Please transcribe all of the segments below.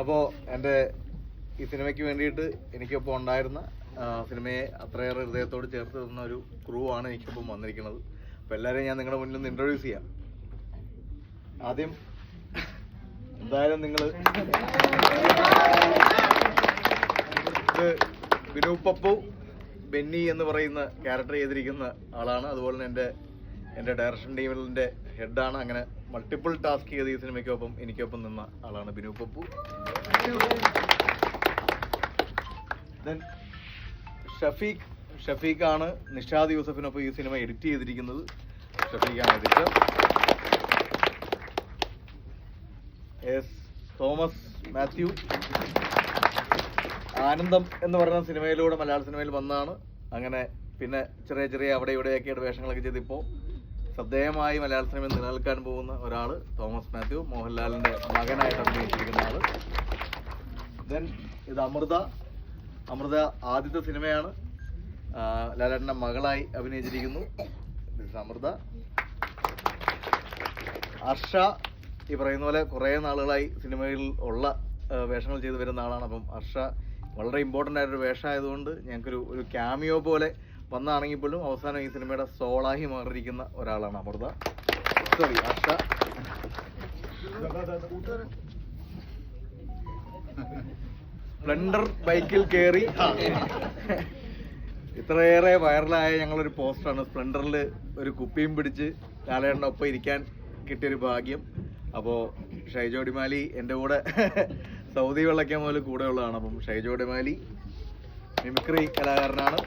അപ്പോൾ എന്റെ ഈ സിനിമയ്ക്ക് വേണ്ടിയിട്ട് എനിക്കൊപ്പം ഉണ്ടായിരുന്ന സിനിമയെ അത്രയേറെ ഹൃദയത്തോട് ചേർത്ത് തന്ന ഒരു ക്രൂ ആണ് എനിക്കൊപ്പം വന്നിരിക്കുന്നത്. അപ്പോൾ എല്ലാവരെയും ഞാൻ നിങ്ങളുടെ മുന്നിൽ നിന്ന് ഇൻട്രൊഡ്യൂസ് ചെയ്യാം. ആദ്യം എന്തായാലും നിങ്ങൾ ബിനു പപ്പു ബെന്നി എന്ന് പറയുന്ന ക്യാരക്ടർ ചെയ്തിരിക്കുന്ന ആളാണ്. അതുപോലെ തന്നെ എന്റെ എന്റെ ഡയറക്ഷൻ ടീമിന്റെ ഹെഡാണ് അങ്ങനെ മൾട്ടിപ്പിൾ ടാസ്ക് ചെയ്ത് ഈ സിനിമയ്ക്കൊപ്പം എനിക്കൊപ്പം നിന്ന ആളാണ് ബിനു പപ്പു. ഷഫീഖ് ഷഫീഖ് ഷഫീഖാണ് നിഷാദ് യൂസഫിനൊപ്പം ഈ സിനിമ എഡിറ്റ് ചെയ്തിരിക്കുന്നത്. ഷഫീഖാണ് എഡിറ്റർ എസ് തോമസ് മാത്യു. ആനന്ദം എന്ന് പറയുന്ന സിനിമയിലൂടെ മലയാള സിനിമയിൽ വന്നാണ്. അങ്ങനെ പിന്നെ ചെറിയ ചെറിയ അവിടെ ഇവിടെയൊക്കെ ആയിട്ട് വേഷങ്ങളൊക്കെ ചെയ്തിപ്പോൾ ശ്രദ്ധേയമായി മലയാള സിനിമയിൽ നിലനിൽക്കാൻ പോകുന്ന ഒരാൾ തോമസ് മാത്യു മോഹൻലാലിന്റെ മകനായിട്ട് അഭിനയിച്ചിരിക്കുന്ന ആൾ. ദെൻ ഇത് അമൃത. അമൃത ആദ്യത്തെ സിനിമയാണ്. ലാലേട്ടന്റെ മകളായി അഭിനയിച്ചിരിക്കുന്നു. അമൃത. ഹർഷ ഈ പറയുന്ന പോലെ കുറേ നാളുകളായി സിനിമയിൽ ഉള്ള വേഷങ്ങൾ ചെയ്തു വരുന്ന ആളാണ്. അപ്പം ഹർഷ വളരെ ഇമ്പോർട്ടന്റ് ആയിട്ടൊരു വേഷമായതുകൊണ്ട് ഞങ്ങൾക്കൊരു ഒരു ക്യാമിയോ പോലെ വന്നാണെങ്കിൽ പോലും അവസാനം ഈ സിനിമയുടെ സോളായി മാറിയിരിക്കുന്ന ഒരാളാണ് അമൃത. സോറി അർഷ സ്പ്ലെൻഡർ ബൈക്കിൽ കയറി ഇത്രയേറെ വൈറലായ ഞങ്ങളൊരു പോസ്റ്ററാണ് സ്പ്ലെൻഡറിൽ ഒരു കുപ്പിയും പിടിച്ച് ഒപ്പം ഇരിക്കാൻ കിട്ടിയൊരു ഭാഗ്യം. അപ്പോൾ ഷൈജോടിമാലി എന്റെ കൂടെ സൗദി വെള്ളയ്ക്കാൻ മുതൽ കൂടെ ഉള്ളതാണ്. അപ്പം ഷൈജോടിമാലി മിമിക്രി കലാകാരനാണ്.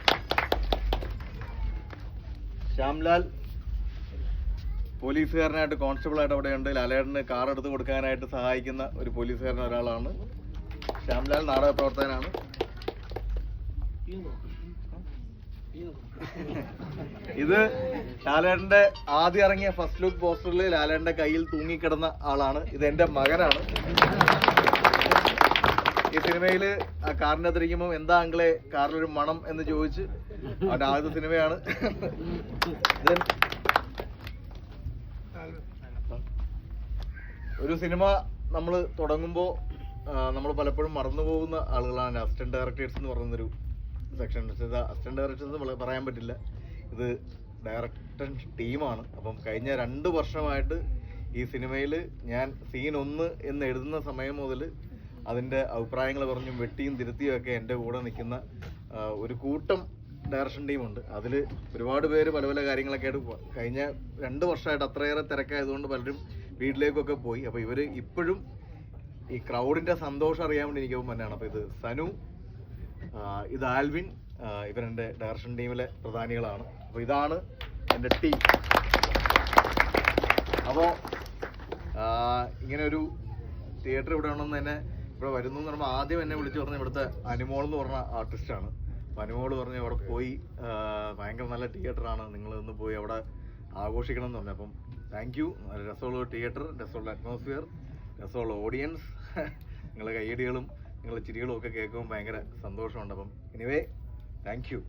ശ്യാംലാൽ പോലീസുകാരനായിട്ട് കോൺസ്റ്റബിളായിട്ട് അവിടെയുണ്ട് ലാലേട്ടന് കാർ എടുത്ത് കൊടുക്കാനായിട്ട് സഹായിക്കുന്ന ഒരു പോലീസുകാരൻ ഒരാളാണ്. ശ്യാംലാൽ നാടക പ്രവർത്തകനാണ് ഇത് ലാലേട്ടന്റെ ആദ്യം ഇറങ്ങിയ ഫസ്റ്റ് ലുക്ക് പോസ്റ്ററിൽ ലാലേട്ടന്റെ കയ്യിൽ തൂങ്ങിക്കിടന്ന ആളാണ്. ഇത് എന്റെ മകനാണ്. ഈ സിനിമയിൽ ആ കാറിനെ തിരിക്കുമ്പോൾ എന്താ അങ്കിളെ കാറിലൊരു മണം എന്ന് ചോദിച്ച് അവന്റെ ആദ്യത്തെ സിനിമയാണ്. ഒരു സിനിമ നമ്മൾ തുടങ്ങുമ്പോൾ നമ്മൾ പലപ്പോഴും മറന്നു പോകുന്ന ആളുകളാണ് അസിസ്റ്റന്റ് ഡയറക്ടേഴ്സ് എന്ന് പറയുന്നൊരു സെക്ഷൻ. അസിസ്റ്റന്റ് ഡയറക്ടേഴ്സ് പറയാൻ പറ്റില്ല. ഇത് ഡയറക്ടർ ടീമാണ്. അപ്പം കഴിഞ്ഞ രണ്ട് വർഷമായിട്ട് ഈ സിനിമയിൽ ഞാൻ സീൻ ഒന്ന് എന്ന് എഴുതുന്ന സമയം മുതൽ അതിന്റെ അഭിപ്രായങ്ങൾ പറഞ്ഞും വെട്ടിയും തിരുത്തിയും ഒക്കെ എന്റെ കൂടെ നിൽക്കുന്ന ഒരു കൂട്ടം ഡയറക്ഷൻ ടീമുണ്ട് അതിൽ ഒരുപാട് പേര് പല പല കാര്യങ്ങളൊക്കെ ആയിട്ട് കഴിഞ്ഞ രണ്ട് വർഷമായിട്ട് അത്രയേറെ തിരക്കായതുകൊണ്ട് പലരും വീട്ടിലേക്കൊക്കെ പോയി. അപ്പോൾ ഇവർ ഇപ്പോഴും ഈ ക്രൗഡിന്റെ സന്തോഷം അറിയാൻ വേണ്ടി എനിക്ക് തന്നെയാണ് അപ്പോൾ ഇത് സനു ഇത് ആൽവിൻ ഇവരെന്റെ ഡയറക്ഷൻ ടീമിലെ പ്രധാനികളാണ്. അപ്പോൾ ഇതാണ് എന്റെ ടീം അപ്പോൾ ഇങ്ങനെ ഒരു തിയേറ്റർ ഇവിടെ ഉണ്ടെന്ന് തന്നെ ഇവിടെ വരുന്നു എന്ന് പറയുമ്പോൾ ആദ്യം എന്നെ വിളിച്ചു പറഞ്ഞ ഇവിടുത്തെ അനുമോൾ എന്ന് പറഞ്ഞ ആർട്ടിസ്റ്റാണ് അപ്പോൾ പറഞ്ഞു അവിടെ പോയി ഭയങ്കര നല്ല തിയേറ്ററാണ് നിങ്ങൾ ഒന്ന് പോയി അവിടെ ആഘോഷിക്കണം എന്ന് പറഞ്ഞു. അപ്പം താങ്ക് യു നല്ല രസമുള്ള തിയേറ്റർ രസമുള്ള അറ്റ്മോസ്ഫിയർ രസമുള്ള ഓഡിയൻസ് നിങ്ങളുടെ കൈയടികളും നിങ്ങളുടെ ചിരികളും ഒക്കെ കേൾക്കുമ്പോൾ ഭയങ്കര സന്തോഷമുണ്ട്. അപ്പം എനിവേ താങ്ക് യു